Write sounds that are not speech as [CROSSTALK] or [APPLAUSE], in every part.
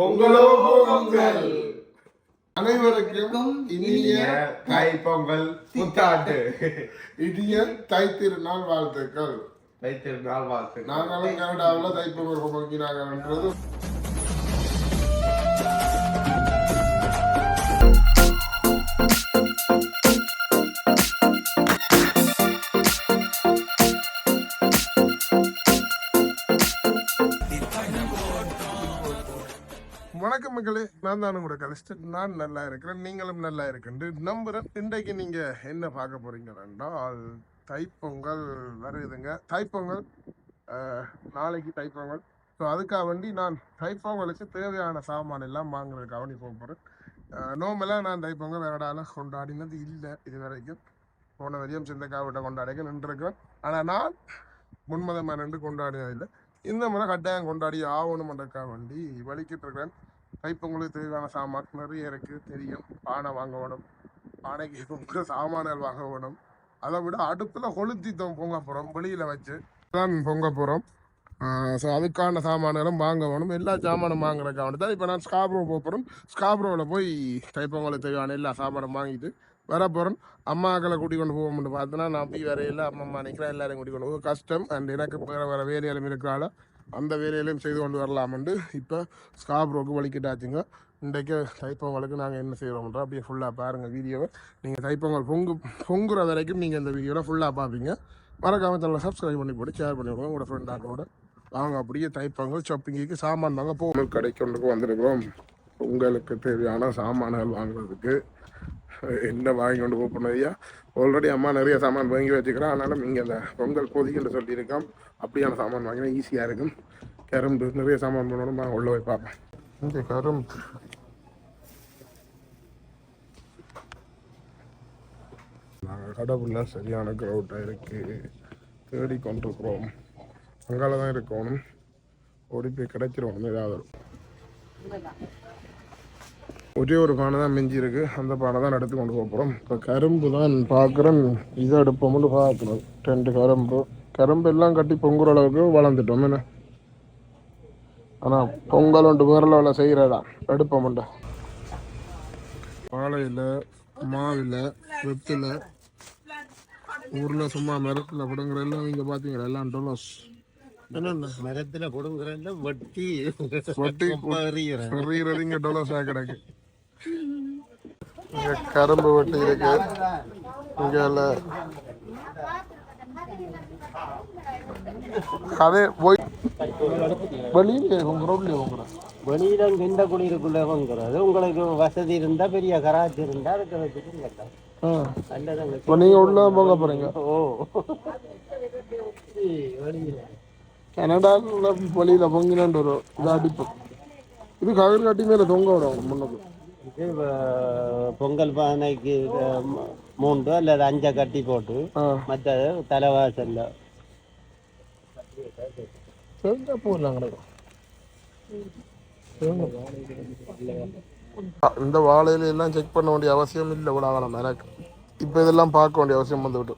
பொங்கலோ பொங்கல். அனைவருக்கும் இனிய தை பொங்கல் புத்தாண்டு. இனிய தை திருநாள் வாழ்த்துக்கள். தை திருநாள் வாழ்த்து நாங்களும் கனடாவில் தைப்பொங்கல் பொங்கினாங்கன்றது நான் தான் கூட கலிஸ்டன் நான் நல்லா இருக்கிறேன் நீங்களும் நல்லா இருக்குன்னு நம்புகிறேன் இன்றைக்கு நீங்கள் என்ன பார்க்க போகிறீங்கன்னால் தைப்பொங்கல் வருதுங்க. தைப்பொங்கல் நாளைக்கு தைப்பொங்கல். ஸோ அதுக்காக வேண்டி நான் தைப்பொங்கலுக்கு தேவையான சாமான் எல்லாம் வாங்குறதுக்கு கவனி போக போகிறேன் நோம்பெல்லாம் நான் தைப்பொங்கல் வேறடால கொண்டாடினது இல்லை இது வரைக்கும் போன வரையும் சிந்தக்காவிட்ட கொண்டாடிக்க நின்றுருக்கிறேன். ஆனால் நான் முன்மதமாக நின்று கொண்டாடினதில்லை இந்த முறை கட்டாயம் கொண்டாடி ஆகணுமன்றக்காக வேண்டி வலிக்கிட்டு இருக்கிறேன். கைப்பொங்கலுக்கு தேவையான சாமான் நிறைய இருக்குது தெரியும். பானை வாங்க வேணும் பானைக்கு பொங்க சாமான்கள் வாங்க வேணும் அதை விட அடுப்பில் கொளுத்தி தான் பொங்க போகிறோம் வெளியில் வச்சு தான் பொங்க போகிறோம் ஸோ அதுக்கான சாமான்களும் வாங்க வேணும் எல்லா சாமானும் வாங்குறதுக்காக வேண்டி தான். இப்போ நான் ஸ்காப்ரோ போக போகிறோம் ஸ்காப்ரோவில் போய் தைப்பொங்கலுக்கு தேவையான எல்லா சாமானும் வாங்கிட்டு வர போகிறேன் அம்மாக்களை கூட்டி கொண்டு போகும்னு பார்த்தோன்னா நான் போய் வரையில அம்மா அம்மா நிற்கிறேன் எல்லாரையும் கூட்டிக்கொண்டு போக கஷ்டம். அண்ட் எனக்கு வேறு வேறு வேலையிலும் இருக்கிறால அந்த வேலையிலையும் செய்து கொண்டு வரலாமெண்டு. இப்போ ஸ்காப்ரோக்கு வலிக்கிட்டாச்சுங்க. இன்றைக்கு தைப்பொங்கலுக்கு நாங்கள் என்ன செய்கிறோம்ன்ற அப்படியே ஃபுல்லாக பாருங்கள் வீடியோவை. நீங்கள் தைப்பொங்கல் பொங்கு பொங்குற வரைக்கும் நீங்கள் இந்த வீடியோவில் ஃபுல்லாக பார்ப்பீங்க. மறக்காம தன்னை சப்ஸ்கிரைப் பண்ணி போட்டு ஷேர் பண்ணி விடுங்க. உங்களோட ஃப்ரெண்டாக்கோட வாங்க அப்படியே தைப்பொங்கல் ஷாப்பிங்க்கு சாமான் வாங்க போகணும் கடைக்கு ஒன்றுக்கு வந்திருக்கிறோம். உங்களுக்கு தேவையான சாமான்கள் வாங்குறதுக்கு என்ன வாங்கி கொண்டு போகணும் ஐயா? ஆல்ரெடி அம்மா நிறைய சாமான் வாங்கி வச்சுக்கிறேன் ஆனாலும் இங்கே அந்த பொங்கல் கொதிக்கின்ற சொல்லியிருக்கோம். அப்படியான சாமான் வாங்கினா ஈஸியாக இருக்கும். கரும்பு நிறைய சாமான் பண்ணணும் நான் உள்ள போய் பார்ப்பேன். இங்கே கரும்பு. நாங்கள் கடவுள்ல சரியான க்ரௌட்டாக இருக்குது தேடி கொண்டிருக்கிறோம். அங்கால தான் இருக்கணும். ஓடி போய் கிடைச்சிருவோம். ஏதாவது ஒரே ஒரு பானை தான் மிஞ்சி இருக்கு அந்த பானை தான் எடுத்து கொண்டு போக போகிறோம் இப்போ கரும்பு தான் பார்க்குறேன் இதை எடுப்போம்னு பார்க்கணும். ரெண்டு கரும்பு. கரும்பு எல்லாம் கட்டி பொங்குற அளவுக்கு வளர்ந்துட்டோம். என்ன? ஆனால் பொங்கல் ஒன்று வேற லெவலில் செய்கிறதா எடுப்போம்ண்டா வாழையில் மாவில் வெத்தில் ஊரில் சும்மா மரத்தில் பிடுங்குற எல்லாம் இங்கே பார்த்தீங்களா எல்லாம் டொலோஸ். என்னென்ன? மரத்துல கொடுங்குறத வட்டி. வட்டி [LAUGHS] எறிகிறது இங்கே டொலோஸாக கிடக்கு. இங்கே கரும்பு வெட்டி இருக்கு. இங்கே அதே போய் வெளியிலே உங்க ரோட்லேயே உங்கிறேன் வெளியில இந்த குடியிருக்குள்ள வாங்குறது. உங்களுக்கு வசதி இருந்தா பெரிய கராச்சி இருந்தா அதுக்கு வச்சுட்டு கேட்டேன் இப்போ நீங்கள் உள்ள போக போகிறீங்க ஓ. வெளியில. கனடாவில் வெளியில் பொங்கினாண்டு வரும் இது அடிப்போம் இது கயிறு கட்டி மேலே தொங்க விடும் முன்னுக்கு. இது பொங்கல் பானைக்கு மூன்று அல்லது அஞ்சை கட்டி போட்டு ஆ. மற்றது தலைவாசல்ல தெரிஞ்சா போடலாம் கிடக்கும் இந்த வாழையில எல்லாம் செக் பண்ண வேண்டிய அவசியம் இல்லை விடாதான் எனக்கு. இப்போ இதெல்லாம் பார்க்க வேண்டிய அவசியம் வந்துவிட்டு.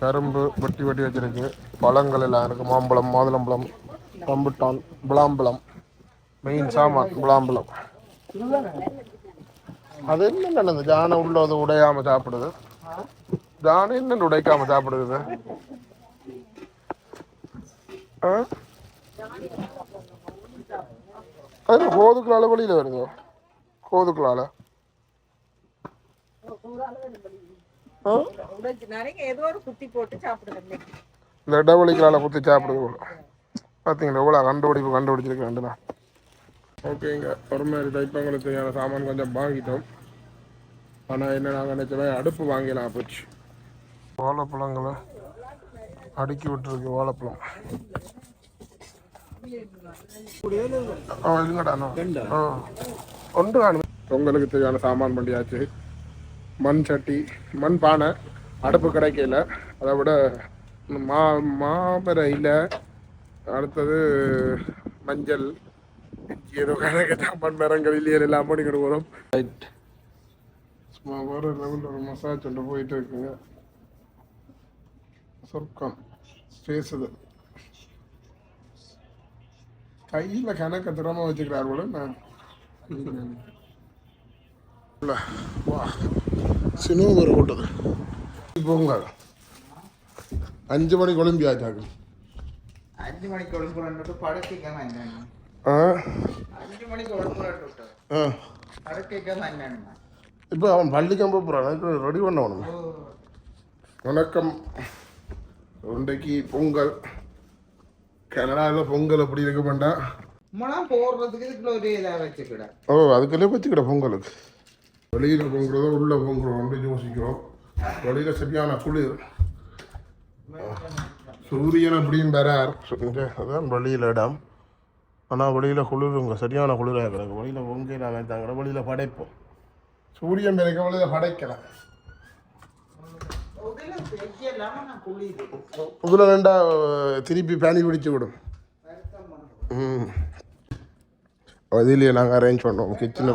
கரும்பு வெட்டி வெட்டி வச்சிருக்கு. பழங்கள் எல்லாம் இருக்கு. மாம்பழம் மாதுளம்பழம் ரம்புட்டான் விளாம்பழம். மெயின் சாமான் விளாம்பழம். அது என்ன நடந்தது ஜானை உள்ளது உடையாமல் உடையாம சாப்பிடுது? ஜானை என்ன உடைக்காம சாப்பிடுது? அது கோதுக்குளால வழியில் வருதோ கோதுக்குளால ஆ? இந்த இடவெளிக்கலால குத்தி சாப்பிடுது போல பார்த்தீங்களா எவ்வளோ கண்டுபிடிப்பு கண்டுபிடிச்சிருக்கு கண்டுபிடிச்சிருக்கேன் ஓகேங்க ஒரு மாதிரி தைப்பங்களுக்கு தேவையான சாமான் கொஞ்சம் வாங்கிட்டோம் ஆனால் என்ன நாங்கள் நினச்சோமே அடுப்பு வாங்கிடலாம் போச்சு வாழைப்பழங்களை அடுக்கி விட்டுருக்கு வாழைப்பழம் ஒன்று காணும். பொங்கலுக்கு தேவையான சாமான் பண்ணியாச்சு மண் சட்டி மண் பானை அடுப்பு கிடைக்கல அதை விட மா மாமர இலை அடுத்தது மஞ்சள் ஏதோ கணக்கு மண் மரங்கள் இல்லையே எல்லாம் பண்ணிக்கிட்டு வரும் ரைட் சும்மா வேறு லெவலில் ஒரு மசாஜ் ஒன்று போயிட்டு இருக்குங்க சொர்க்கம் பேசுது கையில் கணக்க திறமை வச்சுக்கிறார் கூட நான் வா. சினிமா கூட்டது பொங்கல் அஞ்சு மணிக்கு ஒலிம்பியாச்சாக்கு அஞ்சு மணிக்கு என்னன்னு ஆ? அஞ்சு மணிக்கு என்னன்னு இப்போ அவன் பள்ளிக்கு போக போகிறான் ரெடி பண்ண வேணும்? வணக்கம். இன்றைக்கு பொங்கல். கனடாவில் பொங்கல் அப்படி இருக்க மாட்டான் முலாம் போடுறதுக்கு இதுக்குள்ள ஒரு இதாக வச்சுக்கிட. ஓ அதுக்குள்ளே வச்சுக்கிட பொங்கலுக்கு. வெளியில் பொங்குறதோ உள்ளே பொங்குறோம் அப்படின்னு யோசிக்கிறோம். வெளியில் சரியான குளிர். சூரியன் அப்படின்னு வரார். அதான் வெளியில் இடம். ஆனால் வெளியில் குளிருங்க சரியான குளிராக கிடக்கு. வெளியில் பொங்கல் வைத்தாங்க வெளியில் படைப்போம். சூரியன் பிறக்க வெளியில் படைக்கலாம் இதில் ரெண்டா திருப்பி பேனி பிடிச்சு விடும். ம். அதிலேயே நாங்கள் அரேஞ்ச் பண்ணோம் கிச்சனு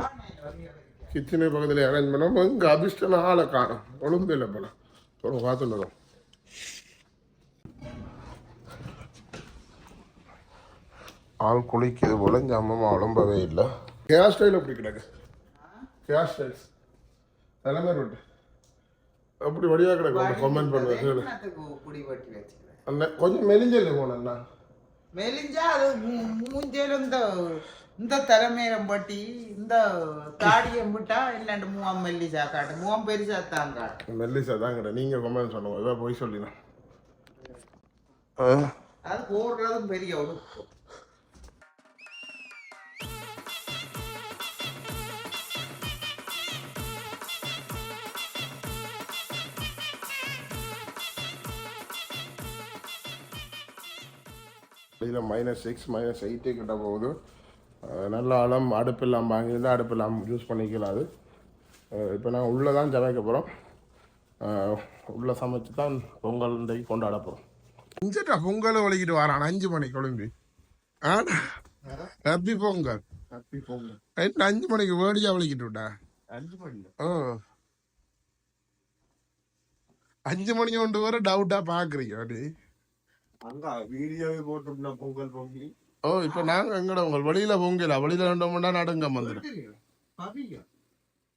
கிச்சனு பக்கத்தில் அரேஞ்ச் பண்ணோம் இங்கே அதிர்ஷ்டம் ஆளை காணும். ஒழுங்கு இல்லை படம் சொல்லுங்க பார்த்துட்டு ஆள் குளிக்குது போல. இந்த அம்மா உடம்பவே இல்லை. ஹேர் ஸ்டைல் எப்படி கிடக்கு? ஹேர் ஸ்டைல்ஸ் தலைமை ரொட்டு அப்படி வடிவாக கிடக்கு கமெண்ட் பண்ணுவேன் கொஞ்சம் மெலிஞ்சல் போனேண்ணா மெலிஞ்சா அது மூ- மூஞ்சில இந்த இந்த தலைமையிலம் பட்டி இந்த தாடியம் விட்டா இல்லாண்டு மூவம் மெல்லிசா காட்டு. மூவம் பெருசா தான் காட்டு. மெல்லிசா தான் கிட்ட நீங்கள் கமெண்ட் சொல்லுங்க ஏதோ போய் சொல்லினா அது போடுறதும் பெரிய உடுப்பு. இதில் மைனஸ் சிக்ஸ் மைனஸ் எயிட்டே கிட்ட போகுது. நல்ல ஆழம் அடுப்பெல்லாம் வாங்கியிருந்தா அடுப்பெல்லாம் யூஸ் பண்ணிக்கலாம் அது இப்போ நாங்கள் உள்ளே தான் சமைக்க போகிறோம் உள்ளே சமைச்சு தான் பொங்கல் இன்றைக்கு கொண்டாட போகிறோம் இஞ்சட்டா பொங்கலை வலிக்கிட்டு வரான். அஞ்சு மணிக்கு கிளம்பி ஆ happy Pongal. Happy Pongal. Night அஞ்சு மணிக்கு வேடியாக வலிக்கிட்டு விட்டா? அஞ்சு மணி. ஆ அஞ்சு மணி கொண்டு வர டவுட்டாக பார்க்குறீங்க அப்படி அங்க வீடியோவே பொங்கல் பொங்கி. ஓ இப்போ நாங்கள் எங்கட உங்கள் வெளியில் பொங்கல வெளியில் ரெண்டு நடுங்க வந்துடும். பாப்பீங்க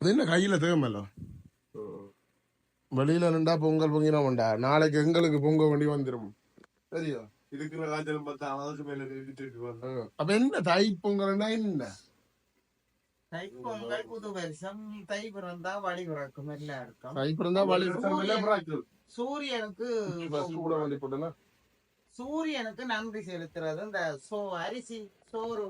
அது என்ன கையில் தேவையில்ல வெளியில் நின்றா பொங்கல் பொங்கினா வேண்டா நாளைக்கு எங்களுக்கு பொங்க வேண்டி வந்துடும் சரியா இருக்கிற காய்ச்சல் பார்த்தா அவனுக்கு மேல வந்து அப்போ என்ன தை பொங்கல்னா என்ன? தை பொங்கல் புது வருஷம். தை பிறந்தா வழி பிறக்கும் எல்லாம் இருக்கும் தை பிறந்தா வழி சூரியனுக்கு கூட போட்டுனா? சூரியனுக்கு நன்றி செலுத்துறது. இந்த சோ அரிசி சோறு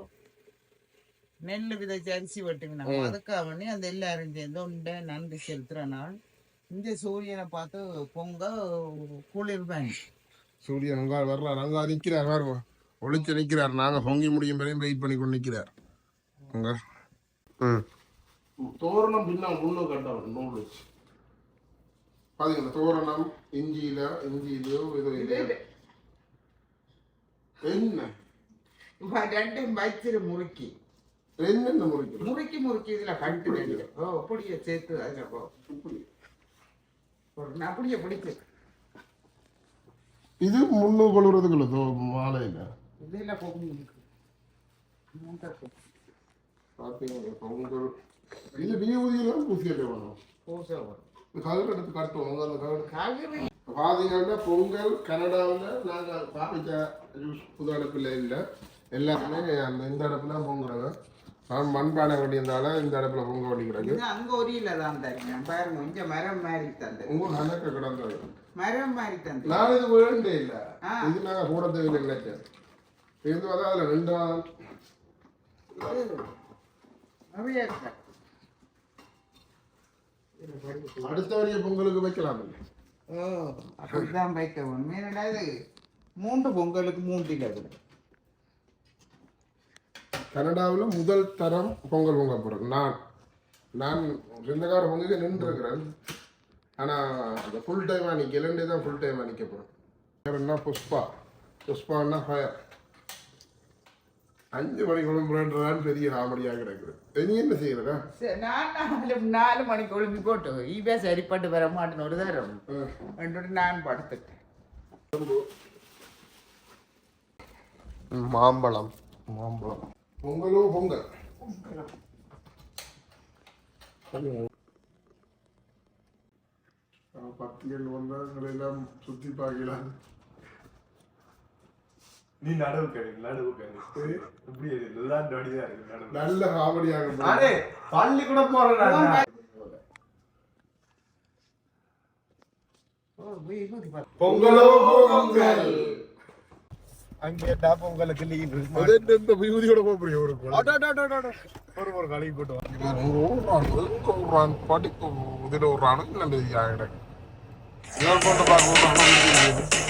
நெல் விதைச்சு அரிசி வெட்டுங்க அதுக்காக வேண்டி அந்த எல்லாரும் சேர்ந்து உண்ட நன்றி செலுத்துற நாள். இந்த சூரியனை பார்த்து பொங்க குளிர்வேன் சூரியன் அங்கே வர்றார் அங்கே நிற்கிறார் பாருங்க. ஒளிச்சு நிற்கிறார் நாங்கள் பொங்கி முடியும் வரையும் வெயிட் பண்ணி கொண்டு நிற்கிறார் அங்கே ம். தோரணம் பின்னா முன்னு கட்டணும் நூல் வச்சு. பாத்தீங்களா தோரணம் இஞ்சியில இஞ்சியிலயோ இது. என்ன? ரெண்டும் வச்சிரு முறுக்கி. என்னென்ன முறைக்கு முறுக்கி முறுக்கி இதுல ரெண்டு ஓ அப்படியே சேர்த்து அதுல போ. ஒரு அப்படியே பிடிச்சு. இது முன்னு கொள்றதுக்குள்ள தோ மாலையில. இதுல பொங்கல். இது வியூதியெல்லாம் பூசியല്ലേ வேணும். பூசை வரும். கதிர் எடுத்து கட்டுவோம். அந்த கதிர் பார்த்தீங்கன்னா பொங்கல் கனடாவில் நாங்கள் யூஸ் புது அடுப்பில் இல்லை. எல்லாருமே அந்த இந்த அடுப்பு தான் பொங்குறாங்க நான் மண்பானை வண்டியிருந்தால இந்த அடுப்பில் பொங்க வண்டி கிடக்கு இது அங்க ஒரு இல்ல தான் தருகிறேன் பாருங்க இங்க மரம் மாதிரி தந்து. உங்கள் கணக்கு கிடந்தது. மரம் மாதிரி தந்து. நான் இது வேண்டே இல்லை. இது நாங்கள் கூட தேவையில்லை நினைச்சேன் இது வந்து அதில் ரெண்டு நாள் நிறைய இருக்கு? அடுத்த வரைய பொங்கலுக்கு வைக்கலாம் ஓ அப்படிதான் வைக்க வேணும் ஏன்னா இது? மூன்று பொங்கலுக்கு மூன்றில் அது. கனடாவில் முதல் தரம் பொங்கல் பொங்க போகிறேன் நான் நான் சொந்தக்கார பொங்கலுக்கு நின்றுருக்கிறேன். ஆனால் அந்த ஃபுல் டைமாக நிற்கலண்டே தான் ஃபுல் டைமாக நிற்க போகிறேன் என்ன? புஷ்பா. புஷ்பான்னா ஃபயர் அஞ்சு மணி குழம்புறன்றான் பெரிய காமெடியாக கிடக்குது நீ என்ன செய்யறதா சரி, நான் நாலு நாலு மணிக்கு ஒழுங்கி போட்டு இவே சரிப்பட்டு வர மாட்டேன்னு ஒரு தரம் ரெண்டு நான் படுத்துட்டேன் மாம்பழம் மாம்பழம் பொங்கலோ பொங்கல் பத்தியல் வந்தால் எல்லாம் சுத்தி பார்க்கலாம் நீ நடுவு கணி நடுவு கணி இப்படி எல்லாம் இருக்கு நல்ல காமெடியாக அடே பள்ளி கூட போறேன் பொங்கலோ பொங்கல். அங்கே டாப் உங்களுக்கு லீவ் இந்த விபூதியோட போக முடியும் ஒரு ஒரு ஒரு கழுவி போட்டு ஒரு படிப்பு இதில் ஒரு நல்லது ஆகிடும் போட்டு பார்க்க